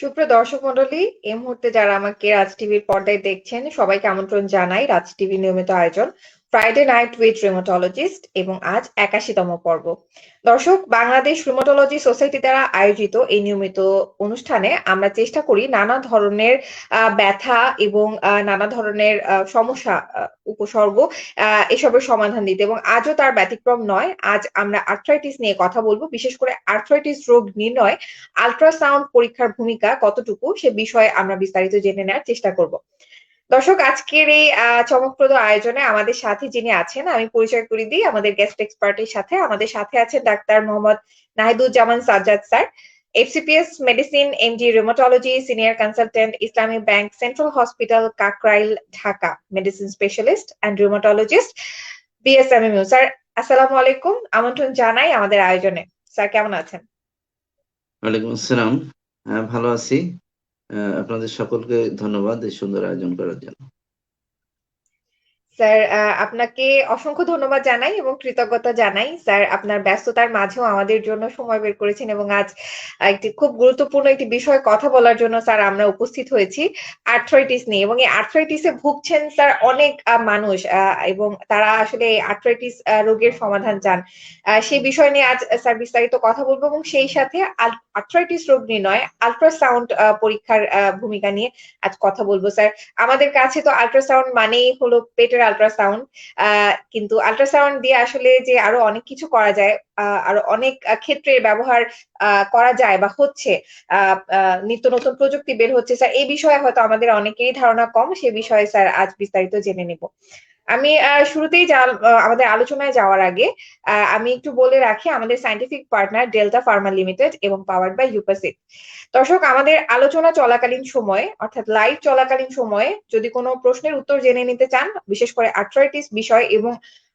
সুপ্রিয় দর্শক মন্ডলী, এই মুহূর্তে যারা আমাকে রাজ টিভির পর্দায় দেখছেন, সবাইকে আমন্ত্রণ জানাই রাজ টিভি নিয়মিত আয়োজন। ফ্রাইডে নাইট উইথ রিমোটোলজিস্ট এবং আজ একাশিতম পর্ব। দর্শক, বাংলাদেশ রিমোটোলজি সোসাইটি দ্বারা আয়োজিত এই নিয়মিত অনুষ্ঠানে আমরা চেষ্টা করি নানা ধরনের ব্যথা এবং নানা ধরনের সমস্যা উপসর্গ এসবের সমাধান দিতে। এবং আজও তার ব্যতিক্রম নয়, আজ আমরা আর্থ্রাইটিস নিয়ে কথা বলব। বিশেষ করে আর্থ্রাইটিস রোগ নির্ণয় আলট্রাসাউন্ড পরীক্ষার ভূমিকা কতটুকু সে বিষয়ে আমরা বিস্তারিত জেনে নেওয়ার চেষ্টা করব। দর্শক, আজকের এই চমকপ্রদ আয়োজনে আমাদের সাথে যিনি আছেন, আমি পরিচয় করে দিই, আমাদের গেস্ট এক্সপার্টের সাথে। আমাদের সাথে আছেন doctor Mohammad Nahiduzzaman Sajjad sir FCPS medicine MD rheumatology senior consultant Islami bank central hospital Kakrail Dhaka medicine specialist and rheumatologist BSMMU sir আসসালামু আলাইকুম। আমন্ত্রণ জানাই আমাদের আয়োজনে। স্যার কেমন আছেন? ওয়ালাইকুম আসসালাম। ভালো আছি। আপনাদের সকলকে ধন্যবাদ এই সুন্দর আয়োজন করার জন্য। স্যার আপনাকে অসংখ্য ধন্যবাদ জানাই এবং কৃতজ্ঞতা জানাই। স্যার আপনার ব্যস্ততার মাঝেও আমাদের জন্য সময় বের করেছেন এবং আজ একটি খুব গুরুত্বপূর্ণ একটি বিষয়ে কথা বলার জন্য স্যার আমরা উপস্থিত হয়েছি আর্থ্রাইটিস নিয়ে। এবং এই আর্থ্রাইটিসে ভুগছেন স্যার অনেক মানুষ এবং তারা আসলে আর্থ্রাইটিস রোগের সমাধান চান। সেই বিষয় নিয়ে আজ স্যার বিস্তারিত কথা বলব এবং সেই সাথে আর্থ্রাইটিস রোগ নির্ণয় আলট্রাসাউন্ড পরীক্ষার ভূমিকা নিয়ে আজ কথা বলব স্যার আমাদের কাছে তো আলট্রাসাউন্ড মানেই হলো পেটের আলট্রাসাউন্ড কিন্তু আলট্রাসাউন্ড দিয়ে আসলে যে আরও অনেক কিছু করা যায় আরও অনেক ক্ষেত্রে ব্যবহার করা যায় বা হচ্ছে নিত্য নতুন প্রযুক্তি বের হচ্ছে। স্যার, এই বিষয়ে হয়তো আমাদের অনেকেরই ধারণা কম, সে বিষয়ে স্যার আজ বিস্তারিত জেনে নেব। আমি শুরুতেই আমাদের আলোচনায় যাওয়ার আগে আমি একটু বলে রাখি, আমাদের scientific partner Delta Pharma Limited এবং পাওয়ার বাই ইউপাসিক দর্শক, আমাদের আলোচনা চলাকালীন সময়ে, অর্থাৎ লাইভ চলাকালীন সময়ে, যদি কোনো প্রশ্নের উত্তর জেনে নিতে চান, বিশেষ করে আর্থ্রাইটিস বিষয় এবং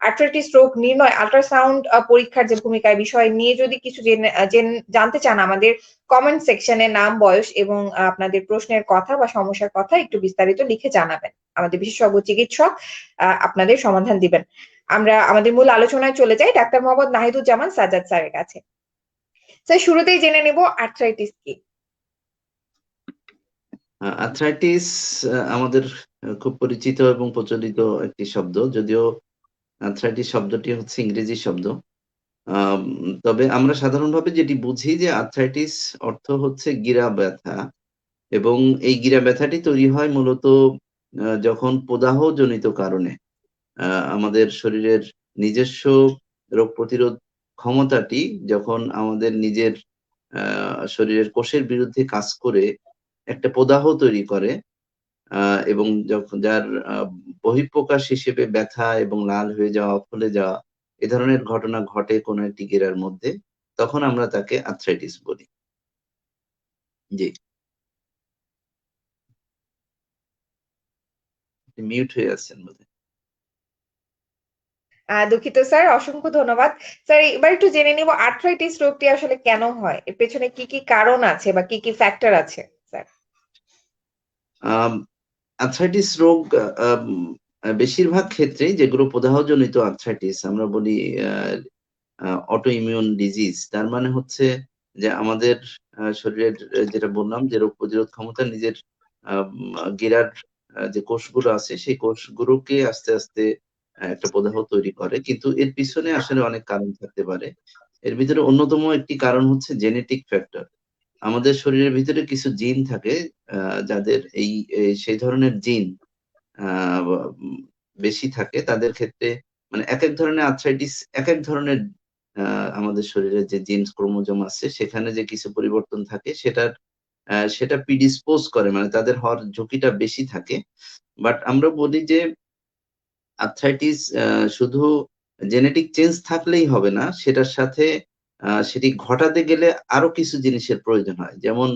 আর্থ্রাইটিস রোগ নির্ণয় আল্ট্রাসাউন্ড পরীক্ষার যে ভূমিকায়, বিষয় নিয়ে যদি কিছু জানতে চান আমাদের কমেন্ট সেকশনে নাম, বয়স এবং আপনাদের প্রশ্নের কথা বা সমস্যার কথা একটু বিস্তারিত লিখে জানাবেন। আমাদের বিশেষজ্ঞ চিকিৎসক আপনাদের সমাধান দিবেন। আমরা আমাদের মূল আলোচনায় চলে যাই ডাক্তার মোহাম্মদ নাহিদুজ্জামান সাজাদ স্যারের কাছে। স্যার, শুরুতেই জেনে নেব আর্থ্রাইটিস কি। আর্থ্রাইটিস আমাদের খুব পরিচিত এবং প্রচলিত একটি শব্দ, যদিও আর্থ্রাইটিস শব্দটি হচ্ছে ইংরেজি শব্দ। তবে আমরা সাধারণভাবে যেটি বুঝি যে আর্থ্রাইটিস অর্থ হচ্ছে গিরা ব্যথা এবং এই গিরা ব্যথাটি তৈরি হয় মূলত যখন প্রদাহ জনিত কারণে আমাদের শরীরের নিজস্ব রোগ প্রতিরোধ ক্ষমতাটি যখন আমাদের নিজের শরীরের কোষের বিরুদ্ধে কাজ করে, একটা প্রদাহ তৈরি করে এবং যখন যার বহিঃপ্রকাশ হিসেবে ব্যথা এবং লাল হয়ে যাওয়া ফুলে যাওয়া এ ধরনের ঘটনা ঘটে কোনো একটি গেরার মধ্যে তখন আমরা তাকে আর্থ্রাইটিস বলি। জি। মিউট হয়ে আছেন বোধহয়। দুঃখিত স্যার অসংখ্য ধন্যবাদ। স্যার এবার একটু জেনে নিব আর্থ্রাইটিস রোগটি আসলে কেন হয়? এর পেছনে কি কি কারণ আছে বা কি কি ফ্যাক্টর আছে স্যার? আর্থ্রাইটিস রোগ বেশিরভাগ ক্ষেত্রে যেগুলো প্রদাহজনিত আর্থ্রাইটিস আমরা বলি অটো ইমিউন ডিজিজ তার মানে হচ্ছে যে আমাদের শরীরের যেটা বললাম, যে রোগ প্রতিরোধ ক্ষমতা নিজের গিরার যে কোষগুলো আছে, সেই কোষগুলোকে আস্তে আস্তে একটা প্রদাহ তৈরি করে। কিন্তু এর পিছনে আসলে অনেক কারণ থাকতে পারে। এর ভিতরে অন্যতম একটি কারণ হচ্ছে জেনেটিক ফ্যাক্টর আমাদের শরীরের ভিতরে কিছু জিন থাকে যাদের এই সেই ধরনের জিন বেশি থাকে। তাদের ক্ষেত্রে মানে এক এক ধরনের আর্থ্রাইটিস এক এক ধরনের আমাদের শরীরে যে জিন্স ক্রোমোজোম আছে, সেখানে যে কিছু পরিবর্তন থাকে, সেটার সেটা পিডিসপোজ করে মানে তাদের হওয়ার ঝুঁকিটা বেশি থাকে। বাট আমরা বলি যে আর্থ্রাইটিস শুধু জেনেটিক চেঞ্জ থাকলেই হবে না, সেটার সাথে সেটি ঘটাতে গেলে আরও কিছু জিনিসের প্রয়োজন হয়। যেমন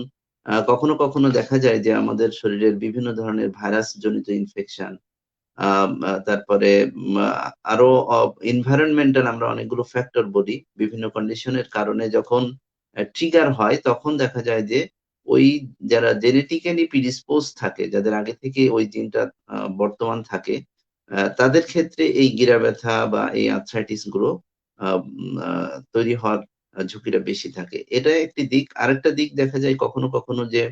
কখনো কখনো দেখা যায় যে আমাদের শরীরের বিভিন্ন ধরনের ভাইরাস জনিত ইনফেকশন তারপরে আরও এনভায়রনমেন্টাল আমরা অনেকগুলো ফ্যাক্টর বলি। বিভিন্ন কন্ডিশনের কারণে যখন ট্রিগার হয়, তখন দেখা যায় যে ওই যারা জেনেটিক্যালি প্রিডিসপোজ থাকে, যাদের আগে থেকে ওই জিনটা বর্তমান থাকে তাদের ক্ষেত্রে এই গিরা ব্যথা বা এই আর্থ্রাইটিসগুলো তৈরি হওয়ার ঝুঁকিটা বেশি থাকে। এটা একটি দিক। আরেকটা দিক দেখা যায় কখনো কখনো যে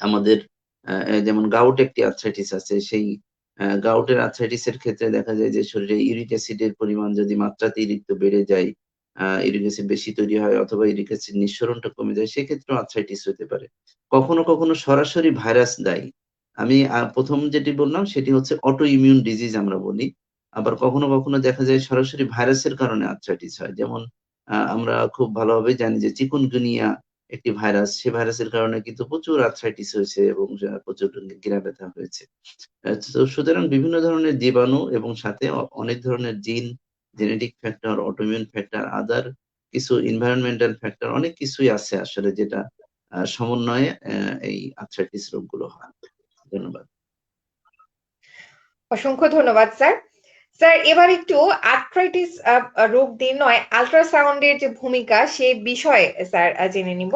আমাদের যেমন গাউট একটি আর্থ্রাইটিস আছে, সেই গাউটের আর্থ্রাইটিস এর ক্ষেত্রে দেখা যায় যে শরীরে ইউরিক অ্যাসিডের পরিমাণ যদি মাত্রাতিরিক্ত বেড়ে যায় ইউরিক অ্যাসিড বেশি তৈরি হয় অথবা ইউরিক অ্যাসিড নিঃসরণটা কমে যায়, সেক্ষেত্রেও আর্থ্রাইটিস হতে পারে। কখনো কখনো সরাসরি ভাইরাস দায়ী। আমি প্রথম যেটি বললাম সেটি হচ্ছে অটো ইমিউন ডিজিজ আমরা বলি। আবার কখনো কখনো দেখা যায় সরাসরি ভাইরাসের কারণে আর্থ্রাইটিস হয়। যেমন আমরা খুব ভালোভাবে জানি যে চিকুনগুনিয়া একটি ভাইরাস। সে ভাইরাসের কারণে কিন্তু প্রচুর আর্থ্রাইটিস হয়েছে এবং প্রচুর গিরা ব্যথা হয়েছে। তো সুতরাং বিভিন্ন ধরনের জীবাণু এবং সাথে অনেক ধরনের gene genetic factor autoimmune factor other কিছু এনভায়রনমেন্টাল ফ্যাক্টর অনেক কিছুই আছে আসলে যেটা সমন্বয়ে এই আর্থ্রাইটিস রোগগুলো হয়। ধন্যবাদ। অসংখ্য ধন্যবাদ, স্যার। স্যার, এবার একটু আর্থ্রাইটিস রোগ নির্ণয় আল্ট্রাসাউন্ডের যে ভূমিকা সে বিষয়ে, স্যার জেনে নিব।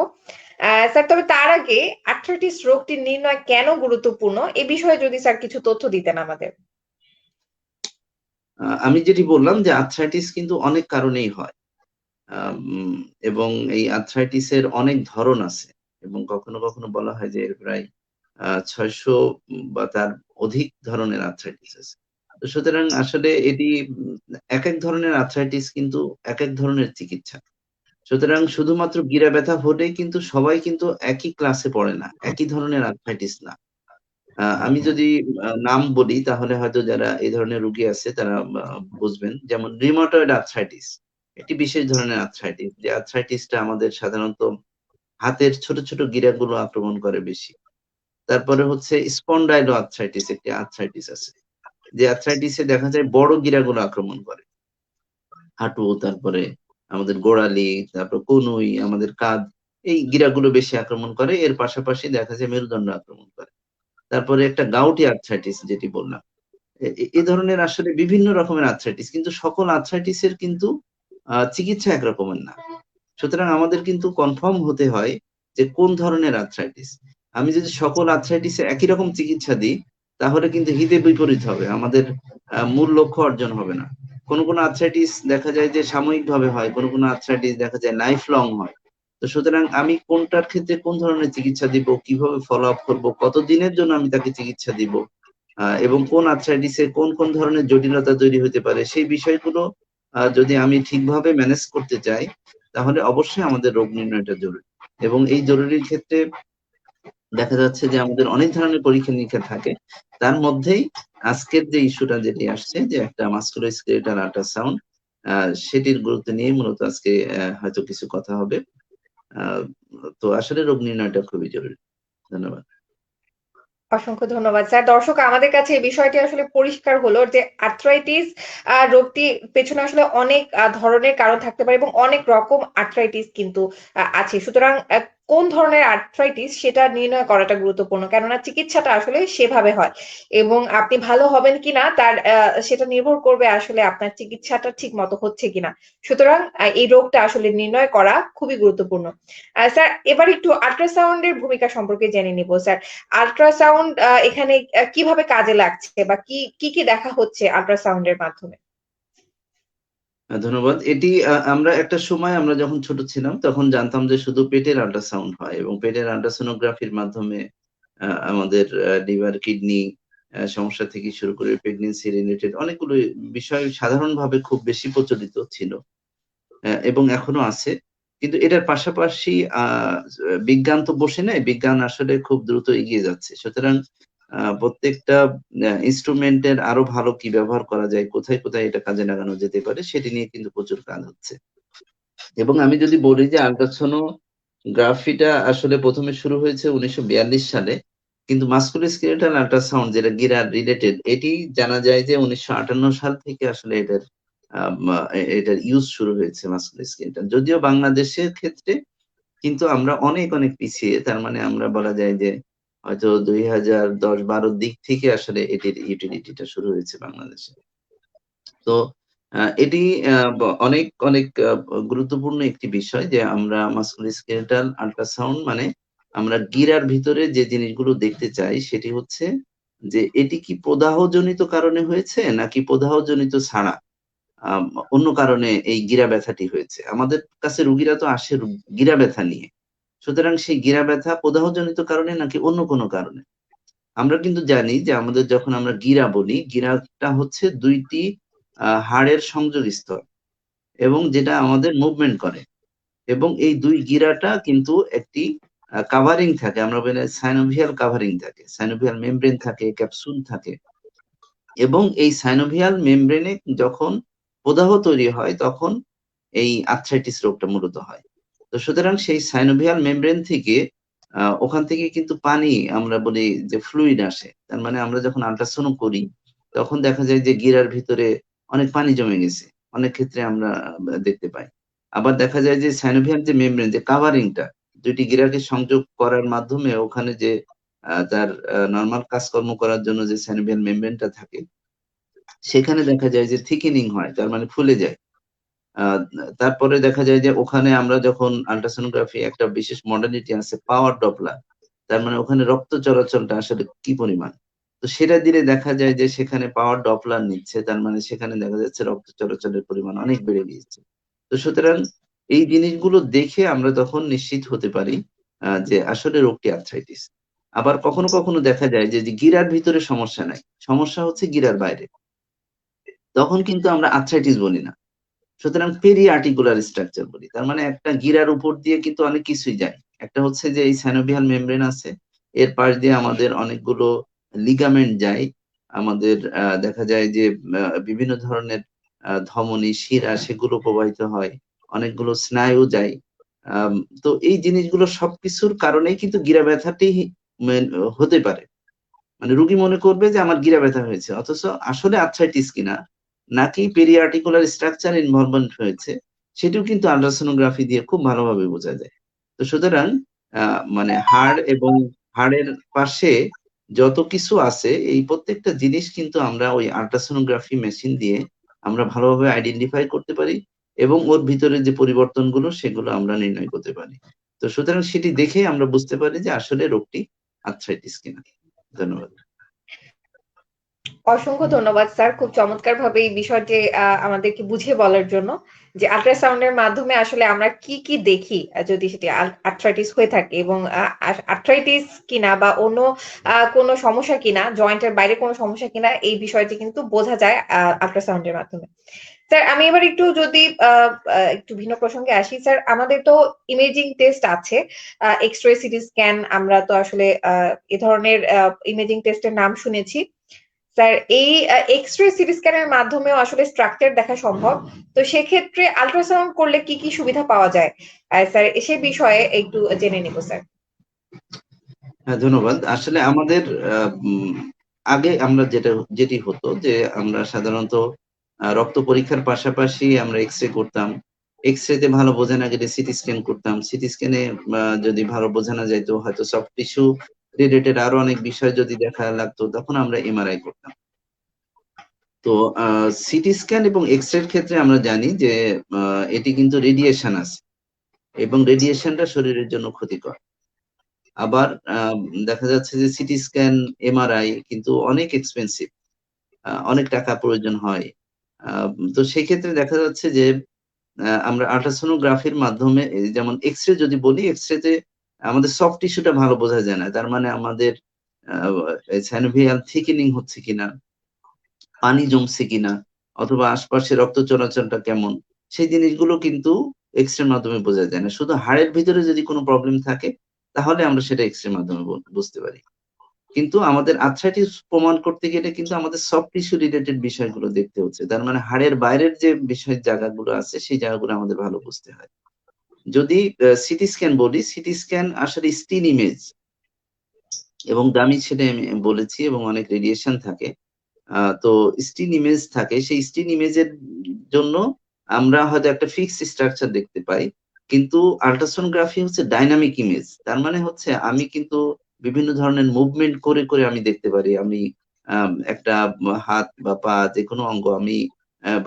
স্যার, তবে তার আগে আর্থ্রাইটিস রোগটির নির্ণয় কেন গুরুত্বপূর্ণ? এ বিষয়ে যদি স্যার কিছু তথ্য দিতেন আমাদের। আমি যেটি বললাম যে আর্থ্রাইটিস কিন্তু অনেক কারণেই হয়। এবং এই আর্থ্রাইটিসের অনেক ধরন আছে। এবং কখনো কখনো বলা হয় যে এর প্রায় ছয়শো বা তার অধিক ধরনের আর্থ্রাইটিস আছে। সুতরাং আসলে এটি এক এক ধরনের আর্থ্রাইটিস কিন্তু এক এক ধরনের চিকিৎসা। সুতরাং শুধুমাত্র গিরা ব্যথা হলে কিন্তু সবাই কিন্তু একই ক্লাসে পড়ে না, একই ধরনের আর্থ্রাইটিস না। আমি যদি নাম বলি, তাহলে হয়তো যারা এই ধরনের রুগী আছে, তারা বুঝবেন। যেমন রিমোটয়েড আর্থ্রাইটিস একটি বিশেষ ধরনের আর্থ্রাইটিস যে আর্থ্রাইটিসটা আমাদের সাধারণত হাতের ছোট ছোট গিরাগুলো আক্রমণ করে বেশি। তারপরে হচ্ছে স্পন্ডাইলো আর্থ্রাইটিস একটি আর্থ্রাইটিস আছে। যে আর্থ্রাইটিসে দেখা যায় বড় গিরাগুলো আক্রমণ করে। হাঁটু, তারপরে আমাদের গোড়ালি, তারপর কনুই, আমাদের কাঁধ, এই গিরাগুলো বেশি আক্রমণ করে। এর পাশাপাশি দেখা যায় মেরুদণ্ড আক্রমণ করে। তারপরে একটা গাউটি আর্থ্রাইটিস যেটি বললাম। এ- ধরনের আসলে বিভিন্ন রকমের আর্থ্রাইটিস কিন্তু সকল আর্থ্রাইটিসের কিন্তু চিকিৎসা একরকমের না। সুতরাং আমাদের কিন্তু কনফার্ম হতে হয় যে কোন ধরনের আর্থ্রাইটিস আমি যদি সকল আর্থ্রাইটিসে একই রকম চিকিৎসা দিই তাহলে কিন্তু হিতে বিপরীত হবে, আমাদের মূল লক্ষ্য অর্জন হবে না। কোন কোন আর্থ্রাইটিস দেখা যায় যে সাময়িকভাবে হয়, কোন কোন আর্থ্রাইটিস দেখা যায় লাইফ লং হয়। তো সুতরাং আমি কোনটার ক্ষেত্রে কোন ধরনের চিকিৎসা দিব, কীভাবে ফলো আপ করব, কতদিনের জন্য আমি তাকে চিকিৎসা দিব এবং কোন আর্থ্রাইটিসে কোন কোন ধরনের জটিলতা তৈরি হতে পারে, সেই বিষয়গুলো যদি আমি ঠিকভাবে ম্যানেজ করতে চাই, তাহলে অবশ্যই আমাদের রোগ নির্ণয়টা জরুরি। এবং এই জরুরির ক্ষেত্রে দেখা যাচ্ছে যে আমাদের অনেক ধরনের পরীক্ষা নিরীক্ষা থাকে। তার মধ্যেই আজকের যে ইস্যুটা যেটি আসছে, যে একটা মাস্কুলোস্কেলেটাল আল্ট্রাসাউন্ড সেটির গুরুত্ব নিয়ে মূলত আজকে হয়তো কিছু কথা হবে। তো আসলে রোগ নির্ণয়টা খুবই জরুরি। ধন্যবাদ। অসংখ্য ধন্যবাদ। স্যার, দর্শক, আমাদের কাছে এই বিষয়টি আসলে পরিষ্কার হলো যে আর্থ্রাইটিস রোগটি পেছনে আসলে অনেক ধরনের কারণ থাকতে পারে এবং অনেক রকম আর্থ্রাইটিস কিন্তু আছে। সুতরাং কোন ধরনের আর্থ্রাইটিস সেটা নির্ণয় করাটা গুরুত্বপূর্ণ? কেননা চিকিৎসাটা আসলে সেভাবে হয়। এবং আপনি ভালো হবেন কিনা তার সেটা নির্ভর করবে আসলে আপনার চিকিৎসাটা ঠিক মতো হচ্ছে কিনা। সুতরাং এই রোগটা আসলে নির্ণয় করা খুবই গুরুত্বপূর্ণ। স্যার এবার একটু আল্ট্রাসাউন্ডের ভূমিকা সম্পর্কে জেনে নিব স্যার। আল্ট্রাসাউন্ড এখানে কীভাবে কাজে লাগছে বা কি কি দেখা হচ্ছে আল্ট্রাসাউন্ডের মাধ্যমে? আহ, ধন্যবাদ। এটি আমরা একটা সময় আমরা যখন ছোট ছিলাম, তখন জানতাম যে শুধু পেটের আল্ট্রাসাউন্ড হয় এবং পেটের আল্ট্রাসোনোগ্রাফির মাধ্যমে আমাদের লিভার, কিডনি সমস্যা থেকে শুরু করে প্রেগনেন্সি, রিলেটেড অনেকগুলো বিষয় সাধারণভাবে খুব বেশি প্রচলিত ছিল এবং এখনও আছে। কিন্তু এটার পাশাপাশি বিজ্ঞান তো বসে নেই, বিজ্ঞান আসলে খুব দ্রুত এগিয়ে যাচ্ছে। সুতরাং প্রত্যেকটা ইনস্ট্রুমেন্টের আরও ভালো কি ব্যবহার করা যায়, কোথায় কোথায় এটা কাজে লাগানো যেতে পারে, সেটি নিয়ে কিন্তু প্রচুর কাজ হচ্ছে। এবং আমি যদি বলি যে আল্ট্রাসোনোগ্রাফিটা আসলে প্রথমে শুরু হয়েছে উনিশশো বিয়াল্লিশ সালে, কিন্তু মাস্কুল মাস্কুলোস্কেলেটাল আল্ট্রাসাউন্ড যেটা গিরার রিলেটেড, এটি জানা যায় যে উনিশশো আটান্ন সাল থেকে আসলে এটার এটার ইউজ শুরু হয়েছে মাস্কুলোস্কেলেটাল। যদিও বাংলাদেশের ক্ষেত্রে কিন্তু আমরা অনেক অনেক পিছিয়ে, তার মানে আমরা বলা যায় যে হয়তো দুই হাজার দশ বারোর দিক থেকে আসলে এটির ইউটিলিটিটা শুরু হয়েছে বাংলাদেশে। তো এটি অনেক অনেক গুরুত্বপূর্ণ একটি বিষয় যে আমরা মাস্কুলোস্কেলেটাল আল্ট্রাসাউন্ড মানে আমরা গিরার ভিতরে যে জিনিসগুলো দেখতে চাই সেটি হচ্ছে যে এটি কি প্রদাহজনিত কারণে হয়েছে নাকি প্রদাহজনিত ছাড়া অন্য কারণে এই গিরা ব্যথাটি হয়েছে। আমাদের কাছে রুগীরা তো আসে গিরা ব্যথা নিয়ে। সুতরাং সেই গিরা ব্যথা প্রদাহজনিত কারণে নাকি অন্য কোনো কারণে? আমরা কিন্তু জানি যে আমাদের যখন আমরা গিরা বলি, গিরাটা হচ্ছে দুইটি হাড়ের সংযোগ স্তর এবং যেটা আমাদের মুভমেন্ট করে এবং এই দুই গিরাটা কিন্তু একটি কাভারিং থাকে। আমরা বলি সাইনোভিয়াল কাভারিং থাকে। সাইনোভিয়াল মেমব্রেন থাকে ক্যাপসুল থাকে এবং এই সাইনোভিয়াল মেমব্রেনে যখন প্রদাহ তৈরি হয়, তখন এই আর্থ্রাইটিস রোগটা মূলত হয়। তো সুতরাং সেই সাইনোভিয়াল মেমব্রেন থেকে ওখান থেকে কিন্তু পানি আমরা বলি যে ফ্লুইড আসে। তার মানে আমরা যখন আল্ট্রাসাউন্ড করি, তখন দেখা যায় যে গিরার ভিতরে অনেক পানি জমে গেছে। অনেক ক্ষেত্রে আমরা দেখতে পাই। আবার দেখা যায় যে সাইনোভিয়াল যে মেমব্রেন যে কাভারিংটা দুইটি গিরাকে সংযোগ করার মাধ্যমে ওখানে যে তার নর্মাল কাজকর্ম করার জন্য যে সাইনোভিয়াল মেমব্রেনটা থাকে, সেখানে দেখা যায় যে থিকেনিং হয়, তার মানে ফুলে যায়। তারপরে দেখা যায় যে ওখানে আমরা যখন আল্ট্রাসোনোগ্রাফি একটা বিশেষ মডার্নিটি আছে পাওয়ার ডপলার তার মানে ওখানে রক্ত চলাচলটা আসলে কি পরিমাণ? তো সেটা দিলে দেখা যায় যে সেখানে পাওয়ার ডপলার নিচ্ছে, তার মানে সেখানে দেখা যাচ্ছে রক্ত চলাচলের পরিমাণ অনেক বেড়ে গিয়েছে। তো সুতরাং এই জিনিসগুলো দেখে আমরা তখন নিশ্চিত হতে পারি যে আসলে রোগটি আর্থ্রাইটিস আবার কখনো কখনো দেখা যায় যে গিরার ভিতরে সমস্যা নাই। সমস্যা হচ্ছে গিরার বাইরে। তখন কিন্তু আমরা আর্থ্রাইটিস বলি না। সুতরাং পেরি আর্টিকুলার স্ট্রাকচার বলি। তার মানে একটা গিরার উপর দিয়ে কিন্তু অনেক কিছুই যায়। একটা হচ্ছে যে এই সাইনোভিয়াল মেমব্রেন আছে, এর পাশ দিয়ে আমাদের অনেকগুলো লিগামেন্ট যায়। আমাদের দেখা যায় যে বিভিন্ন ধরনের ধমনী, শিরা সেগুলো প্রবাহিত হয়, অনেকগুলো স্নায়ু যায়। তো এই জিনিসগুলো সবকিছুর কারণেই কিন্তু গিরা ব্যথাটি হতে পারে। মানে রুগী মনে করবে যে আমার গিরা ব্যথা হয়েছে, অথচ আসলে আর্থ্রাইটিস কিনা। নাকি পেরিআর্টিকুলার স্ট্রাকচার ইনভলভমেন্ট হয়েছে, সেটিও কিন্তু আল্ট্রাসোনোগ্রাফি দিয়ে খুব ভালোভাবে বোঝা যায়। তো সুতরাং মানে হাড় এবং হাড়ের পাশে যত কিছু আছে, এই প্রত্যেকটা জিনিস কিন্তু আমরা ওই আল্ট্রাসোনোগ্রাফি মেশিন দিয়ে আমরা ভালোভাবে আইডেন্টিফাই করতে পারি এবং ওর ভিতরে যে পরিবর্তনগুলো, সেগুলো আমরা নির্ণয় করতে পারি। তো সুতরাং সেটি দেখে আমরা বুঝতে পারি যে আসলে রোগটি আর্থ্রাইটিস কিনা। ধন্যবাদ। অসংখ্য ধন্যবাদ, স্যার। খুব চমৎকার ভাবে এই বিষয়টি আমাদেরকে বুঝিয়ে বলার জন্য যে আল্ট্রাসাউন্ডের মাধ্যমে আসলে আমরা কি কি দেখি যদি সেটি আর্থ্রাইটিস হয়ে থাকে এবং আর্থ্রাইটিস কিনা বা অন্য কোনো সমস্যা কিনা জয়েন্টের বাইরে কোনো সমস্যা কিনা, এই বিষয়টি কিন্তু বোঝা যায় আল্ট্রাসাউন্ডের মাধ্যমে। স্যার, আমি এবার একটু যদি একটু ভিন্ন প্রসঙ্গে আসি। স্যার, আমাদের তো ইমেজিং টেস্ট আছে এক্স রে সিটি স্ক্যান আমরা তো আসলে এ ধরনের ইমেজিং টেস্টের নাম শুনেছি। স্যার এই এক্স রে সিটি স্ক্যানের মাধ্যমেও আসলে স্ট্রাকচার দেখা সম্ভব। তো সেক্ষেত্রে আল্ট্রাসাউন্ড করলে কি কি সুবিধা পাওয়া যায়? স্যার সে বিষয়ে একটু জেনে নিব স্যার ধন্যবাদ। আসলে আমাদের আগে আমরা যেটা, যেটি হতো যে আমরা সাধারণত রক্ত পরীক্ষার পাশাপাশি আমরা এক্স রে করতাম। এক্স রে তে ভালো বোঝা না গেলে সিটি স্ক্যান করতাম। সিটি স্ক্যানে যদি ভালো বোঝা না যাইতো, হয়তো সফট টিস্যু রিলেটেড আরও অনেক বিষয় যদি দেখা লাগতো, তখন আমরা এমআরআই করতাম। তো সিটি স্ক্যান এবং এক্স রে ক্ষেত্রে আমরা জানি যে এটি কিন্তু রেডিয়েশন আছে এবং রেডিয়েশনটা শরীরের জন্য ক্ষতিকর। আবার দেখা যাচ্ছে যে সিটি স্ক্যান এমআরআই কিন্তু অনেক এক্সপেন্সিভ অনেক টাকা প্রয়োজন হয়। তো সেই ক্ষেত্রে দেখা যাচ্ছে যে আমরা আল্ট্রাসোনোগ্রাফির মাধ্যমে যেমন এক্স রে যদি বলি এক্স রেতে আমাদের সফট টিস্যুটা ভালো বোঝা যায় না। তার মানে আমাদের স্যানোভিয়াল থিকেনিং হচ্ছে কিনা, পানি জমছে কিনা, অথবা আশপাশে রক্ত চলাচলটা কেমন, সেই জিনিসগুলো কিন্তু এক্স রে মাধ্যমে বোঝা যায় না। শুধু হাড়ের ভিতরে যদি কোনো প্রবলেম থাকে, তাহলে আমরা সেটা এক্স রে মাধ্যমে বুঝতে পারি। কিন্তু আমাদের আর্থ্রাইটিস প্রমাণ করতে গেলে কিন্তু আমাদের সফট টিস্যু রিলেটেড বিষয়গুলো দেখতে হচ্ছে। তার মানে হাড়ের বাইরের যে বিষয় জায়গাগুলো আছে, সেই জায়গাগুলো আমাদের ভালো বুঝতে হয়। যদি সিটি স্ক্যান বলি সিটি স্ক্যান আসলে স্টিন ইমেজ এবং দামি সেটা আমি বলেছি এবং অনেক রেডিয়েশন থাকে তো স্টিন ইমেজ থাকে। সেই স্টিন ইমেজের জন্য আমরা হয়তো একটা ফিক্স স্ট্রাকচার দেখতে পাই, কিন্তু আল্ট্রাসোনোগ্রাফি হচ্ছে ডাইনামিক ইমেজ তার মানে হচ্ছে আমি কিন্তু বিভিন্ন ধরনের মুভমেন্ট করে করে আমি দেখতে পারি। আমি একটা হাত বা পা যে কোনো অঙ্গ আমি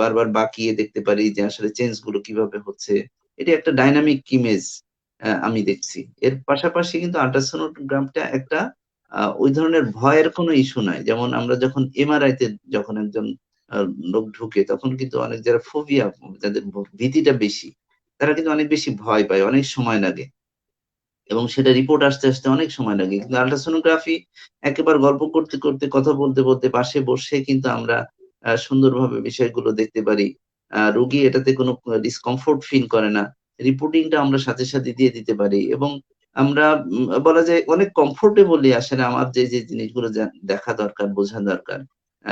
বারবার বাঁকিয়ে দেখতে পারি যে আসলে চেঞ্জগুলো কীভাবে হচ্ছে। এটি একটা ডাইনামিক ইমেজ আমি দেখছি। এর পাশাপাশি কিন্তু আল্ট্রাসোনোগ্রামটা একটা ওই ধরনের ভয়ের কোনো ইস্যু নাই। যেমন আমরা যখন এমআরআই তে যখন একজন লোক ঢুকে, তখন কিন্তু অনেক যারা ফোবিয়া যাদের ভীতিটা বেশি, তারা কিন্তু অনেক বেশি ভয় পায়, অনেক সময় লাগে। এবং সেটা রিপোর্ট আসতে আসতে অনেক সময় লাগে। কিন্তু আল্ট্রাসোনোগ্রাফি একেবারে গল্প করতে করতে, কথা বলতে বলতে পাশে বসে কিন্তু আমরা সুন্দরভাবে বিষয়গুলো দেখতে পারি। রোগী এটাতে কোনো ডিসকমফোর্ট ফিল করে না। রিপোর্টিংটা আমরা সাথে সাথে দিয়ে দিতে পারি এবং আমরা বলা যায় অনেক কমফোর্টেবলি আসলে আমার যে যে জিনিসগুলো দেখা দরকার, বোঝা দরকার।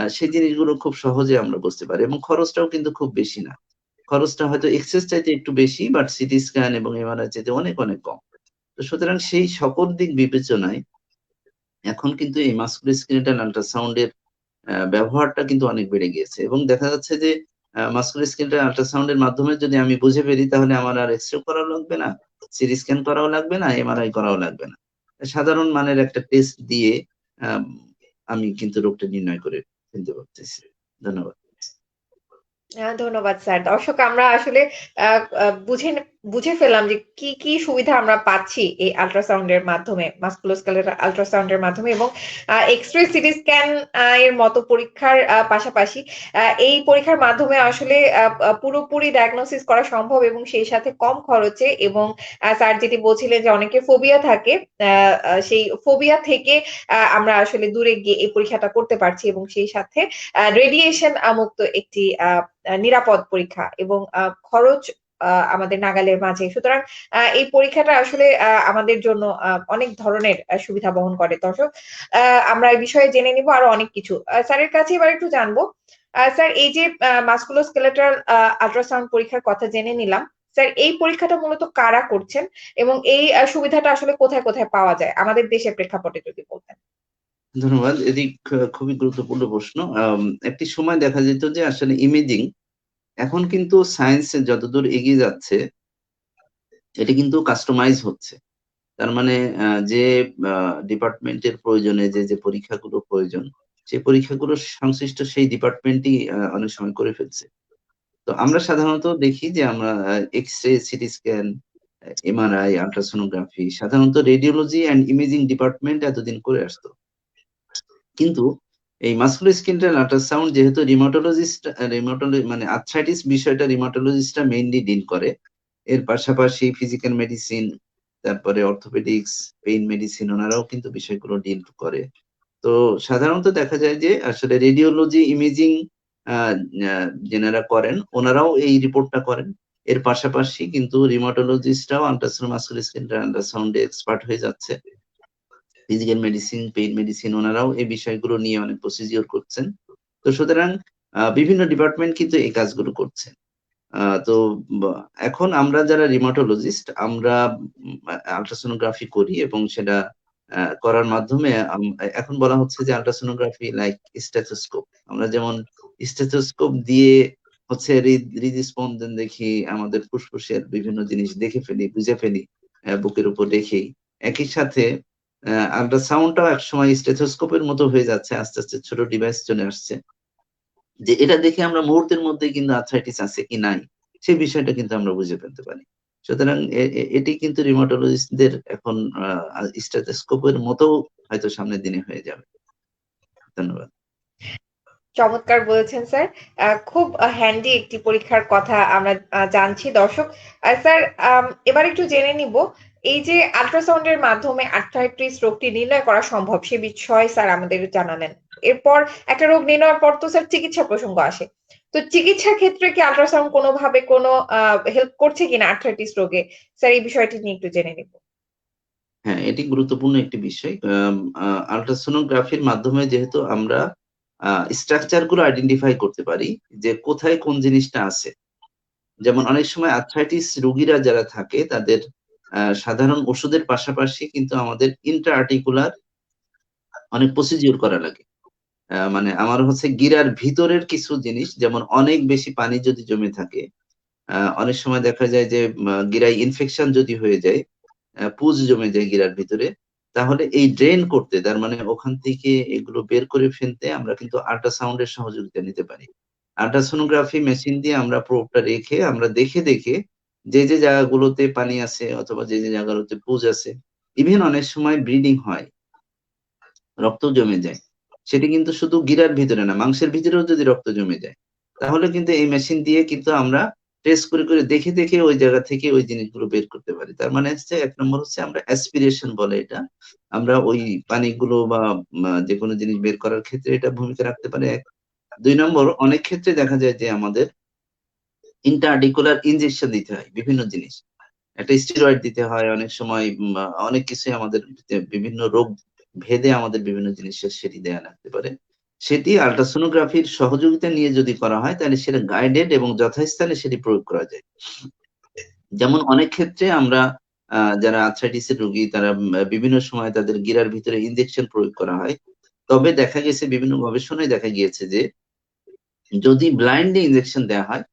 সেই জিনিসগুলো খুব সহজে আমরা বুঝতে পারি এবং খরচটাও কিন্তু খুব বেশি না। খরচটা হয়তো এক্সেস চাইতে একটু বেশি বাট সিটি স্ক্যান এবং এমআরআই চাইতে অনেক অনেক কম। তো সুতরাং সেই সকল দিক বিবেচনায় এখন কিন্তু এই মাস্কুলোস্কেলেটাল আল্ট্রাসাউন্ডের ব্যবহারটা কিন্তু অনেক বেড়ে গিয়েছে এবং দেখা যাচ্ছে যে মাস্কুলোস্কেলেটাল আল্ট্রাসাউন্ডের মাধ্যমে যদি আমি বুঝে ফেলি তাহলে আমার আর এক্সরে করাও লাগবে না সিটি স্ক্যান করাও লাগবে না এমআরআই করাও লাগবে না। সাধারণ মানের একটা টেস্ট দিয়ে আম, কিন্তু রোগটা নির্ণয় করে ফেলতে পারতেছি। ধন্যবাদ। ধন্যবাদ স্যার। দর্শক আমরা আসলে বুঝে বুঝে ফেললাম যে কি কি সুবিধা আমরা পাচ্ছি এই আল্ট্রাসাউন্ডের মাধ্যমে মাস্কুলোস্কেলের আল্ট্রাসাউন্ডের মাধ্যমে এবং এক্স রে সিটি স্ক্যান এর মতো পরীক্ষার পাশাপাশি এই পরীক্ষার মাধ্যমে আসলে পুরোপুরি ডায়াগনোসিস করা সম্ভব এবং সেই সাথে কম খরচে এবং স্যার যেটি বলছিলেন যে অনেকে ফোবিয়া থাকে সেই ফোবিয়া থেকে আমরা আসলে দূরে গিয়ে এই পরীক্ষাটা করতে পারছি এবং সেই সাথে রেডিয়েশন মুক্ত একটি নিরাপদ পরীক্ষা এবং খরচ আমাদের নাগালের মাঝে। সুতরাং এই পরীক্ষাটা আসলে আমাদের জন্য অনেক ধরনের সুবিধা বহন করে। দর্শক আমরা এই বিষয়ে জেনে নিব আরও অনেক কিছু। স্যারের কাছে এবার একটু জানব। স্যার, এই যে মাস্কুলোস্কেলেটাল আল্ট্রাসাউন্ড পরীক্ষার কথা জেনে নিলাম। স্যার, এই পরীক্ষাটা মূলত কারা করছেন? এবং এই সুবিধাটা আসলে কোথায় কোথায় পাওয়া যায়? আমাদের দেশের প্রেক্ষাপটে যদি বলতেন। ধন্যবাদ। এটি খুবই গুরুত্বপূর্ণ প্রশ্ন। একটি সময় দেখা যেত যে, আসলে ইমেজিং এখন কিন্তু সায়েন্স যতদূর এগিয়ে যাচ্ছে, এটা কিন্তু কাস্টমাইজ হচ্ছে। তার মানে যে ডিপার্টমেন্টের প্রয়োজনে যে যে পরীক্ষাগুলো প্রয়োজন সেই পরীক্ষাগুলো সংশ্লিষ্ট সেই ডিপার্টমেন্টই অনেক সময় করে ফেলছে। তো আমরা সাধারণত দেখি যে আমরা X ray CT scan MRI ultrasonography সাধারণত রেডিওলজি অ্যান্ড ইমেজিং ডিপার্টমেন্ট এতদিন করে আসতো। কিন্তু এই মাস্কুলোস্কেলেটাল আল্ট্রাসাউন্ড যেহেতু রিমোটোলজিস্ট রিমোটোলজি মানে আর্থ্রাইটিস বিষয়টা রিমোটোলজিস্টরা মেইনলি ডিল করে। এর পাশাপাশি ফিজিক্যাল মেডিসিন তারপরে অর্থোপেডিক্স পেইন মেডিসিন ওনারাও কিন্তু বিষয়গুলো ডিল করে। তো সাধারণত দেখা যায় যে আসলে রেডিওলজি ইমেজিং যেনারা করেন, ওনারাও এই রিপোর্টটা করেন। এর পাশাপাশি কিন্তু রিমোটোলজিস্টরাও আল্ট্রাসাউন্ড মাস্কুলোস্কেলেটাল আল্ট্রাসাউন্ডে এক্সপার্ট হয়ে যাচ্ছে। ফিজিক্যাল মেডিসিন পেইন মেডিসিন ওনারাও এই বিষয়গুলো নিয়ে অনেক প্রসিজিওর করছেন। তো সুতরাং বিভিন্ন ডিপার্টমেন্ট কিন্তু এই কাজগুলো করছেন। তো এখন আমরা যারা রিমাটোলজিস্ট আমরা আল্ট্রাসোনোগ্রাফি করি এবং সেটা করার মাধ্যমে এখন বলা হচ্ছে যে আল্ট্রাসোনোগ্রাফি লাইক স্টেথোস্কোপ আমরা যেমন স্টেথোস্কোপ দিয়ে হচ্ছে হৃদস্পন্দন দেখি, আমাদের ফুসফুসের বিভিন্ন জিনিস দেখে ফেলি, বুঝে ফেলি বুকের উপর রেখেই। একই সাথে আল্ট্রাসাউন্ডটাও একসময় স্টেথোস্কোপের মতো হয়ে যাচ্ছে, আস্তে আস্তে ছোট ডিভাইস চলে আসছে। যে এটা দেখে আমরা মুহূর্তের মধ্যে কিন্তু আর্থ্রাইটিস আছে কি নাই, সেই বিষয়টা কিন্তু আমরা বুঝে ফেলতে পারি। সুতরাং এটি কিন্তু রিমোটোলজিস্টদের এখন স্টেথোস্কোপের মতো হয়তো সামনের দিনে হয়ে যাবে। ধন্যবাদ। চমৎকার বলেছেন, স্যার। খুব হ্যান্ডি একটি পরীক্ষার কথা আমরা জানছি। দর্শক স্যার এবার একটু জেনে নিব এই যে আল্ট্রাসাউন্ডের মাধ্যমে আর্থ্রাইটিস রোগটি নির্ণয় করা সম্ভব, সে বিষয়ে স্যার আমাদের জানালেন। এরপর একটা রোগ নির্ণয়ের পর তো স্যার চিকিৎসা প্রসঙ্গ আসে। তো চিকিৎসার ক্ষেত্রে কি আল্ট্রাসাউন্ড কোনোভাবে কোনো হেল্প করছে কিনা আর্থ্রাইটিস রোগে? স্যার, এই বিষয়টি নিয়ে একটু জেনে নিব। হ্যাঁ এটি গুরুত্বপূর্ণ একটি বিষয়। আল্ট্রাসোনোগ্রাফির মাধ্যমে যেহেতু আমরা স্ট্রাকচারগুলো আইডেন্টিফাই করতে পারি যে কোথায় কোন জিনিসটা আছে। যেমন অনেক সময় আর্থ্রাইটিস রোগীরা যারা থাকে, তাদের সাধারণ ওষুধের পাশাপাশি কিন্তু আমাদের ইন্ট্রা আর্টিকুলার অনেক প্রসিজিওর করা লাগে। মানে আমার হচ্ছে গিরার ভিতরের কিছু জিনিস, যেমন অনেক বেশি পানি যদি জমে থাকে অনেক সময় দেখা যায় যে গিরায় ইনফেকশন যদি হয়ে যায় পুজ জমে যায় গিরার ভিতরে, তাহলে এই ড্রেন করতে, তার মানে ওখান থেকে এগুলো বের করে ফেলতে আমরা কিন্তু আল্ট্রাসাউন্ডের সহযোগিতা নিতে পারি। আল্ট্রাসোনোগ্রাফি মেশিন দিয়ে আমরা প্রোবটা রেখে, আমরা দেখে দেখে যে যে জায়গাগুলোতে পানি আছে অথবা যে যে জায়গাগুলোতে পুজ আছে ইভেন অনেক সময় ব্লিডিং হয়, রক্ত জমে যায়। সেটি কিন্তু শুধু গিরার ভিতরে না, মাংসের ভিতরেও যদি রক্ত জমে যায়, তাহলে কিন্তু এই মেশিন দিয়ে কিন্তু আমরা টেস্ট করে করে দেখে দেখে ওই জায়গা থেকে ওই জিনিসগুলো বের করতে পারি। তার মানে হচ্ছে এক নম্বর হচ্ছে আমরা অ্যাসপিরেশন বলে এটা। আমরা ওই পানিগুলো বা যে কোনো জিনিস বের করার ক্ষেত্রে এটা ভূমিকা রাখতে পারে। এক। দুই নম্বর, অনেক ক্ষেত্রে দেখা যায় যে আমাদের ইন্টারডিকুলার ইনজেকশন দিতে হয়, বিভিন্ন জিনিস। একটা স্টেরয়েড দিতে হয়, অনেক সময় অনেক কিছুই আমাদের বিভিন্ন রোগ ভেদে আমাদের বিভিন্ন জিনিসের সেটি দেয়া লাগতে পারে। সেটি আল্ট্রাসোনোগ্রাফির সহযোগিতা নিয়ে যদি করা হয়, তাহলে সেটা গাইডেড এবং যথাস্থানে সেটি প্রয়োগ করা যায়। যেমন অনেক ক্ষেত্রে আমরা যারা আর্থ্রাইটিসের রোগী, তারা বিভিন্ন সময় তাদের গিরার ভিতরে ইনজেকশন প্রয়োগ করা হয়। তবে দেখা গেছে, বিভিন্ন গবেষণায় দেখা গিয়েছে যে, যদি ব্লাইন্ডে ইনজেকশন দেওয়া হয়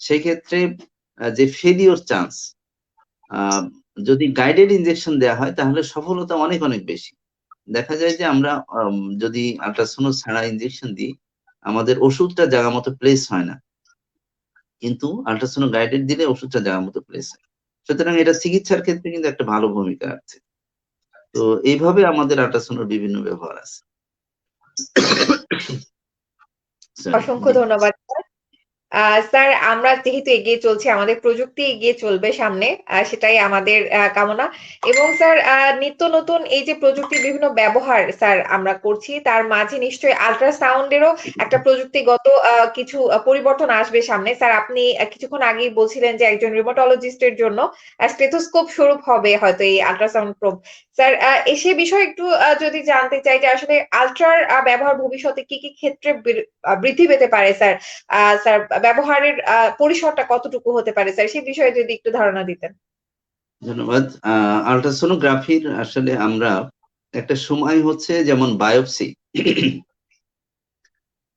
সেক্ষেত্রে যে ফেলিওর চান্স যদি গাইডেড ইনজেকশন দেওয়া হয়, তাহলে সফলতা অনেক অনেক বেশি। দেখা যায় যে আমরা যদি আল্ট্রাসোনো ছাড়া ইনজেকশন দিই, আমাদের ওষুধটা জায়গা মতো প্লেস হয় না। কিন্তু আল্ট্রাসোনো গাইডেড দিলে ওষুধটা জায়গা মতো প্লেস হয়। সুতরাং এটা চিকিৎসার ক্ষেত্রে কিন্তু একটা ভালো ভূমিকা আছে। তো এইভাবে আমাদের আল্ট্রাসোনোর বিভিন্ন ব্যবহার আছে। অসংখ্য ধন্যবাদ। স্যার, আমরা যেহেতু এগিয়ে চলছি, আমাদের প্রযুক্তি এগিয়ে চলবে সামনে সেটাই আমাদের কামনা। এবং স্যার নিত্য নতুন এই যে প্রযুক্তির বিভিন্ন ব্যবহার, স্যার, আমরা করছি, তার মাঝে নিশ্চয়ই আল্ট্রাসাউন্ডেরও একটা প্রযুক্তিগত কিছু পরিবর্তন আসবে সামনে। স্যার, আপনি কিছুক্ষণ আগেই বলছিলেন যে একজন রিমোটোলজিস্টের জন্য স্টেথোস্কোপ স্বরূপ হবে হয়তো এই আল্ট্রাসাউন্ড প্রোব স্যার সে বিষয়ে একটু যদি জানতে চাই যে আসলে আল্ট্রার ব্যবহার ভবিষ্যতে কি কি ক্ষেত্রে বৃদ্ধি পেতে পারে, স্যার? স্যার ব্যবহারের পরিসরটা কতটুকু হতে পারে, স্যার? সেই বিষয়ে যদি একটু ধারণা দিতেন। ধন্যবাদ। আল্ট্রাসোনোগ্রাফির আসলে আমরা একটা সময় হচ্ছে যেমন বায়োপসি।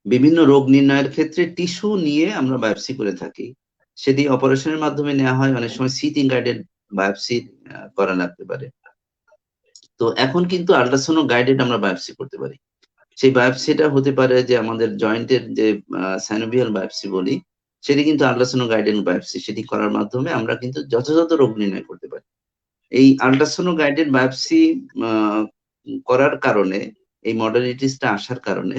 বিভিন্ন রোগ নির্ণয়ের ক্ষেত্রে টিস্যু নিয়ে আমরা বায়োপসি করে থাকি। সেটি অপারেশনের মাধ্যমে নেওয়া হয়। অনেক সময় সিটিং গাইডেড বায়োপসি করা লাগতে পারে। তো এখন কিন্তু আল্ট্রাসোনো গাইডেড আমরা বায়োপসি করতে পারি। সেই বায়োপসিটা হতে পারে যে আমাদের জয়েন্টের যে সাইনোভিয়াল বায়োপসি বলি, সেটি কিন্তু আল্ট্রাসোনো গাইডেড বায়োপসি সেটি করার মাধ্যমে আমরা কিন্তু যথাযথ রোগ নির্ণয় করতে পারি। এই আল্ট্রাসোনো গাইডেড বায়োপসি করার কারণে, এই মডালিটিসটা আসার কারণে,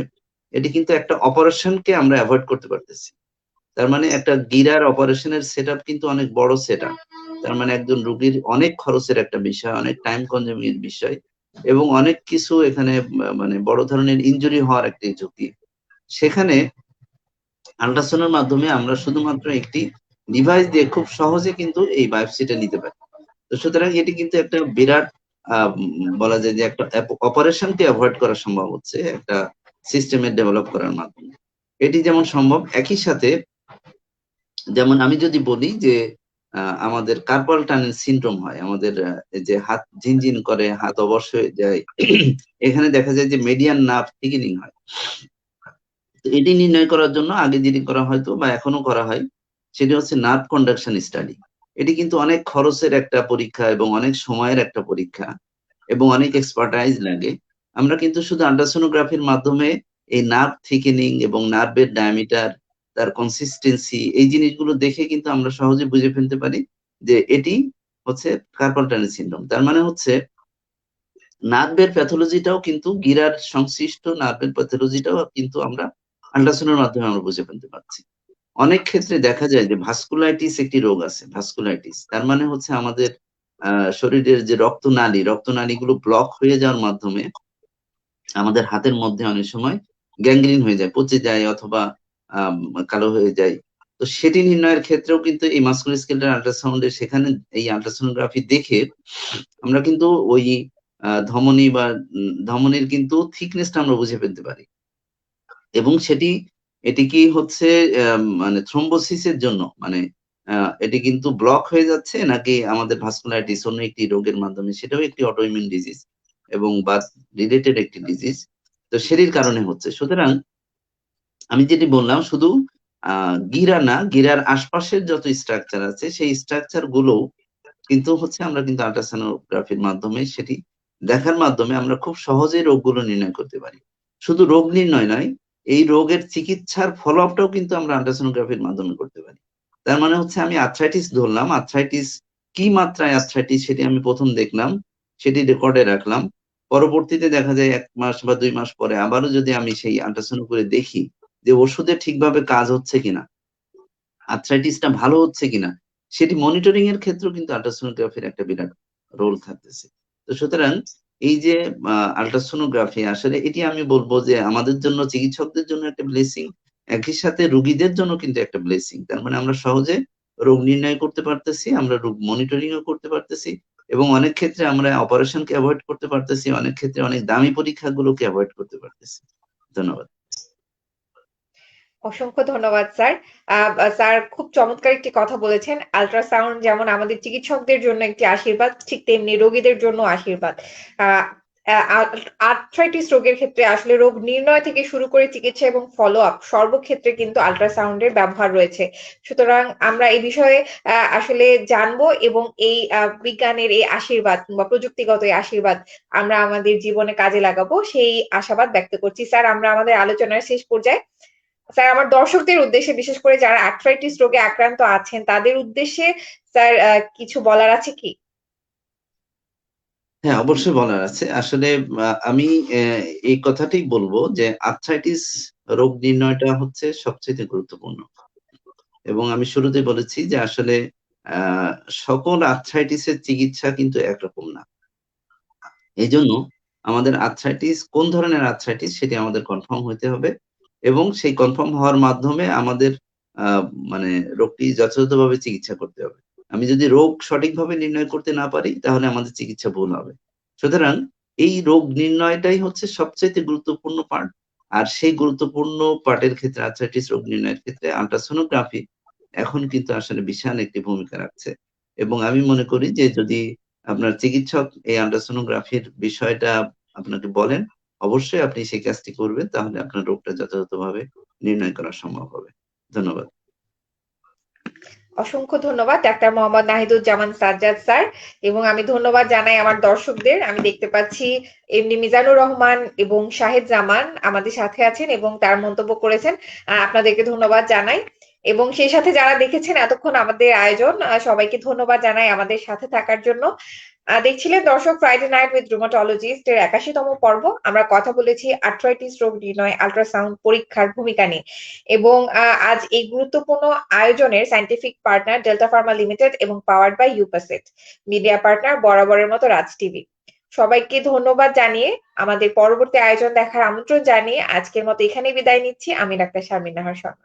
এটি কিন্তু একটা অপারেশনকে আমরা অ্যাভয়েড করতে পারতেছি। তার মানে একটা গিরার অপারেশনের সেট কিন্তু অনেক বড় সেট তার মানে একজন রোগীর অনেক খরচের একটা বিষয়, অনেক টাইম কনজিউমিং এর বিষয়। এবং অনেক কিছু এখানে মানে বড় ধরনের ইঞ্জুরি হওয়ার একটি ঝুঁকি। সেখানে আল্ট্রাসাউন্ডের মাধ্যমে আমরা শুধুমাত্র একটি ডিভাইস দিয়ে খুব সহজে কিন্তু এই বায়োপসিটা নিতে পারি। তো সুতরাং এটি কিন্তু একটা বিরাট বলা যায় যে একটা অপারেশনকে অ্যাভয়েড করা সম্ভব হচ্ছে একটা সিস্টেমের ডেভেলপ করার মাধ্যমে। এটি যেমন সম্ভব, একই সাথে যেমন আমি যদি বলি যে আমাদের কার্পাল টানেল সিনড্রোম হয়। আমাদের যে হাত ঝিনঝিন করে, হাত অবশ হয়ে যায়। এখানে দেখা যায় যে মেডিয়ান নার্ভ থিকেনিং হয়। এটি নির্ণয় করার জন্য আগে যেটি করা হয়তো বা এখনও করা হয়, সেটি হচ্ছে নার্ভ কন্ডাকশন স্টাডি এটি কিন্তু অনেক খরচের একটা পরীক্ষা এবং অনেক সময়ের একটা পরীক্ষা এবং অনেক এক্সপার্টাইজ লাগে। আমরা কিন্তু শুধু আল্ট্রাসোনোগ্রাফির মাধ্যমে এই নার্ভ থিকেনিং এবং নার্ভের ডায়ামিটার তার কনসিস্টেন্সি এই জিনিসগুলো দেখে কিন্তু আমরা সহজে বুঝে ফেলতে পারি যে এটি হচ্ছে কার্পাল টানেল সিনড্রোম। তার মানে হচ্ছে নার্ভের প্যাথোলজিটাও কিন্তু গিরার সংশ্লিষ্ট নার্ভের প্যাথোলজিটাও কিন্তু আমরা আল্ট্রাসাউন্ডের মাধ্যমে আমরা বুঝে ফেলতে পারছি। অনেক ক্ষেত্রে দেখা যায় যে ভাস্কুলাইটিস একটি রোগ আছে, ভাস্কুলাইটিস। তার মানে হচ্ছে আমাদের শরীরের যে রক্তনালী, রক্তনালীগুলো ব্লক হয়ে যাওয়ার মাধ্যমে আমাদের হাতের মধ্যে অনেক সময় গ্যাংগ্রিন হয়ে যায়, পচে যায় অথবা কালো হয়ে যায়। তো সেটি নির্ণয়ের ক্ষেত্রেও কিন্তু এই মাস্কুলোস্কেলেটাল আল্ট্রাসাউন্ডে সেখানে এই আল্ট্রাসোনোগ্রাফি দেখে আমরা কিন্তু ওই ধমনী বা ধমনীর কিন্তু থিকনেসটা আমরা বুঝে ফেলতে পারি। এবং সেটি, এটি কি হচ্ছে মানে থ্রম্বোসিসের জন্য মানে এটি কিন্তু ব্লক হয়ে যাচ্ছে নাকি আমাদের ভাস্কুলাইটিস অন্য একটি রোগের মাধ্যমে, সেটাও একটি অটোইমিউন ডিজিজ এবং বা রিলেটেড একটি ডিজিজ তো সেটির কারণে হচ্ছে। সুতরাং আমি যেটি বললাম, শুধু গিরা না, গিরার আশপাশের যত স্ট্রাকচার আছে, সেই স্ট্রাকচারগুলো কিন্তু হচ্ছে আমরা কিন্তু আল্ট্রাসোনোগ্রাফির মাধ্যমে, সেটি দেখার মাধ্যমে আমরা খুব সহজেই রোগগুলো নির্ণয় করতে পারি। শুধু রোগ নির্ণয় নয়, এই রোগের চিকিৎসার ফলো আপটাও কিন্তু আমরা আল্ট্রাসোনোগ্রাফির মাধ্যমে করতে পারি। তার মানে হচ্ছে আমি আর্থ্রাইটিস ধরলাম আর্থ্রাইটিস কি মাত্রায় আর্থ্রাইটিস সেটি আমি প্রথম দেখলাম, সেটি রেকর্ডে রাখলাম। পরবর্তীতে দেখা যায় এক মাস বা দুই মাস পরে আবারও যদি আমি সেই আল্ট্রাসাউন্ড করে দেখি যে ওষুধে ঠিকভাবে কাজ হচ্ছে কিনা আর্থ্রাইটিসটা ভালো হচ্ছে কিনা, সেটি মনিটরিং এর ক্ষেত্রেও কিন্তু আল্ট্রাসোনোগ্রাফির একটা বিরাট রোল থাকতেছে। তো সুতরাং এই যে আল্ট্রাসোনোগ্রাফি আসলে এটি আমি বলব যে আমাদের জন্য, চিকিৎসকদের জন্য একটা ব্লেসিং একই সাথে রোগীদের জন্য কিন্তু একটা ব্লেসিং তার মানে আমরা সহজে রোগ নির্ণয় করতে পারতেছি, আমরা রোগ মনিটরিং ও করতে পারতেছি এবং অনেক ক্ষেত্রে আমরা অপারেশনকে অ্যাভয়েড করতে পারতেছি, অনেক ক্ষেত্রে অনেক দামি পরীক্ষাগুলোকে অ্যাভয়েড করতে পারতেছি। ধন্যবাদ। অসংখ্য ধন্যবাদ, স্যার। স্যার, খুব চমৎকার একটি কথা বলেছেন। আল্ট্রাসাউন্ড যেমন আমাদের চিকিৎসকদের জন্য একটি আশীর্বাদ, ঠিক তেমনি রোগীদের জন্য আশীর্বাদ। আর্থ্রাইটিস রোগের ক্ষেত্রে আসলে রোগ নির্ণয় থেকে শুরু করে চিকিৎসা এবং ফলো আপ সর্বক্ষেত্রে কিন্তু আল্ট্রাসাউন্ডের ব্যবহার রয়েছে। সুতরাং আমরা এই বিষয়ে আসলে জানব এবং এই বিজ্ঞানের এই আশীর্বাদ বা প্রযুক্তিগত এই আশীর্বাদ আমরা আমাদের জীবনে কাজে লাগাবো, সেই আশাবাদ ব্যক্ত করছি। স্যার, আমরা আমাদের আলোচনার শেষ পর্যায়ে স্যার, আমার দর্শকদের উদ্দেশ্যে, বিশেষ করে যারা আর্থ্রাইটিস রোগে আক্রান্ত আছেন, তাদের উদ্দেশ্যে, স্যার কিছু বলার আছে কি? হ্যাঁ অবশ্যই বলার আছে। আসলে আমি এই কথাটাই বলব যে আর্থ্রাইটিস রোগ নির্ণয়টা হচ্ছে সবচেয়ে গুরুত্বপূর্ণ। এবং আমি শুরুতে বলেছি যে আসলে সকল আর্থ্রাইটিসের চিকিৎসা কিন্তু একরকম না। এই জন্য আমাদের আর্থ্রাইটিস কোন ধরনের আর্থ্রাইটিস সেটি আমাদের কনফার্ম হতে হবে। এবং সেই কনফার্ম হওয়ার মাধ্যমে আমাদের মানে রোগটি যথাযথভাবে চিকিৎসা করতে হবে। আমি যদি রোগ সঠিকভাবে নির্ণয় করতে না পারি, তাহলে আমাদের চিকিৎসা ভুল হবে। সুতরাং এই রোগ নির্ণয়টাই হচ্ছে সবচেয়ে গুরুত্বপূর্ণ পার্ট আর সেই গুরুত্বপূর্ণ পার্টের ক্ষেত্রে আর্থ্রাইটিস রোগ নির্ণয়ের ক্ষেত্রে আল্ট্রাসোনোগ্রাফি এখন কিন্তু আসলে বিশাল একটি ভূমিকা রাখছে। এবং আমি মনে করি যে যদি আপনার চিকিৎসক এই আল্ট্রাসোনোগ্রাফির বিষয়টা আপনাকে বলেন অবশ্যই আপনি সেই কাজটি করবেন, তাহলে আপনার রোগটা যথাযথভাবে নির্ণয় করা সম্ভব হবে। ধন্যবাদ। অসংখ্য ধন্যবাদ, ডাক্তার মোহাম্মদ নাহিদুজ্জামান সাজ্জাদ স্যার, এবং আমি ধন্যবাদ জানাই আমার দর্শকদের। আমি দেখতে পাচ্ছি এমনি মিজানুর রহমান এবং শাহেদ জামান আমাদের সাথে আছেন এবং তার মন্তব্য করেছেন। আপনাদেরকে ধন্যবাদ জানাই। এবং সেই সাথে যারা দেখেছেন এতক্ষণ আমাদের আয়োজন সবাইকে ধন্যবাদ জানাই আমাদের সাথে থাকার জন্য। দেখছিলেন দর্শক ফ্রাইডে নাইট উইথ রুমাটোলজিস্ট এর একাশিতম পর্ব। আমরা কথা বলেছি আর্থ্রাইটিস রোগ নির্ণয় আল্ট্রাসাউন্ড পরীক্ষার ভূমিকা নিয়ে। এবং আজ এই গুরুত্বপূর্ণ আয়োজনের scientific partner Delta Pharma Limited এবং পাওয়ার্ড বাই ইউপাসেট মিডিয়া পার্টনার বরাবরের মতো রাজ টিভি সবাইকে ধন্যবাদ জানিয়ে আমাদের পরবর্তী আয়োজন দেখার আমন্ত্রণ জানিয়ে আজকের মতো এখানে বিদায় নিচ্ছি। আমি doctor Sharmin Nahar Sharma.